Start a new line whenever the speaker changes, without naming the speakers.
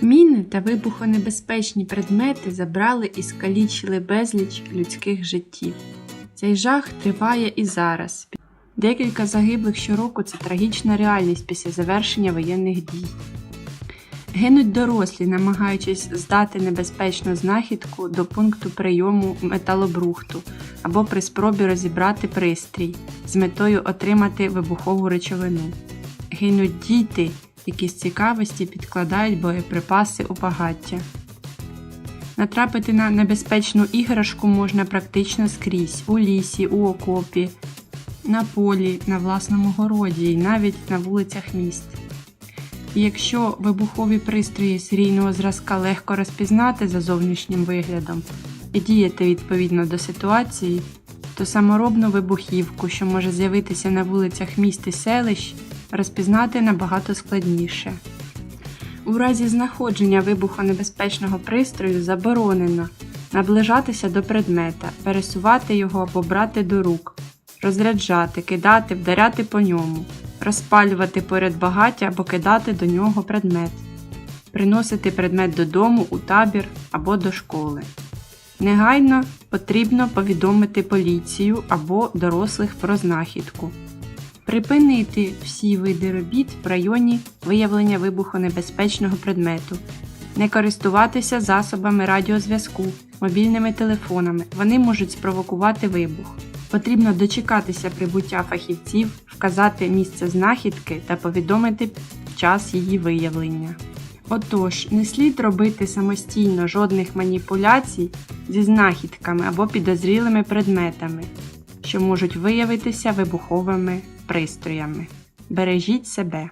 Міни та вибухонебезпечні предмети забрали і скалічили безліч людських життів. Цей жах триває і зараз. Декілька загиблих щороку це трагічна реальність після завершення воєнних дій. Гинуть дорослі, намагаючись здати небезпечну знахідку до пункту прийому металобрухту або при спробі розібрати пристрій з метою отримати вибухову речовину. Гинуть діти, які з цікавості підкладають боєприпаси у багаття. Натрапити на небезпечну іграшку можна практично скрізь у лісі, у окопі, на полі, на власному городі і навіть на вулицях міст. І якщо вибухові пристрої серійного зразка легко розпізнати за зовнішнім виглядом і діяти відповідно до ситуації, то саморобну вибухівку, що може з'явитися на вулицях міст і селищ, розпізнати набагато складніше. У разі знаходження вибухонебезпечного пристрою заборонено наближатися до предмета, пересувати його або брати до рук, розряджати, кидати, вдаряти по ньому, розпалювати поряд багаття або кидати до нього предмет, приносити предмет додому у табір або до школи. Негайно потрібно повідомити поліцію або дорослих про знахідку. Припинити всі види робіт в районі виявлення вибухонебезпечного предмету. Не користуватися засобами радіозв'язку, мобільними телефонами. Вони можуть спровокувати вибух. Потрібно дочекатися прибуття фахівців, вказати місце знахідки та повідомити час її виявлення. Отож, не слід робити самостійно жодних маніпуляцій зі знахідками або підозрілими предметами, що можуть виявитися вибуховими пристроями. Бережіть себе.